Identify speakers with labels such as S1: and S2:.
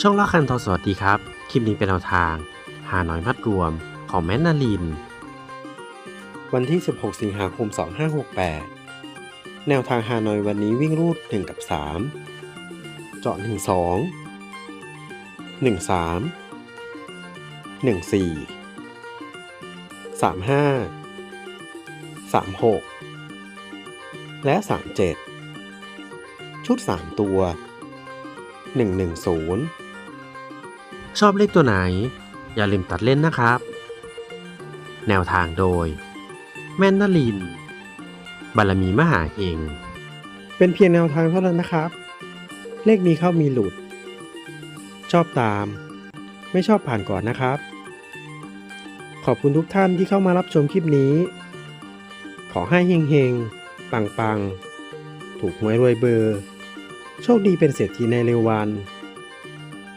S1: ช่องละคันทอสวัสดีครับ คลิปนี้เป็นแนวทาง หาหน่อยมัดรวมของแมนนาลิน วันที่ 16 สิงหาคม 2568 แนวทางหาหน่อยวันนี้วิ่งรูด 1 กับ 3 เจาะ 1 2 1 3 1 4 3 5 3 6 และ 3 7 ชุด 3 ตัว110 ชอบเลขตัวไหน อย่าลืมตัดเล่นนะครับ แนวทางโดย แม่นนลิน บารมีมหาเฮงเป็นเพียงแนวทางเท่านั้นนะครับ เลขมีเข้ามีหลุด ชอบตาม ไม่ชอบผ่านก่อนนะครับ ขอบคุณทุกท่านที่เข้ามารับชมคลิปนี้ ขอให้เฮงเฮงปังปังๆ ถูกหวยรวยเบอร์ โชคดีเป็นเศรษฐีในเร็ววัน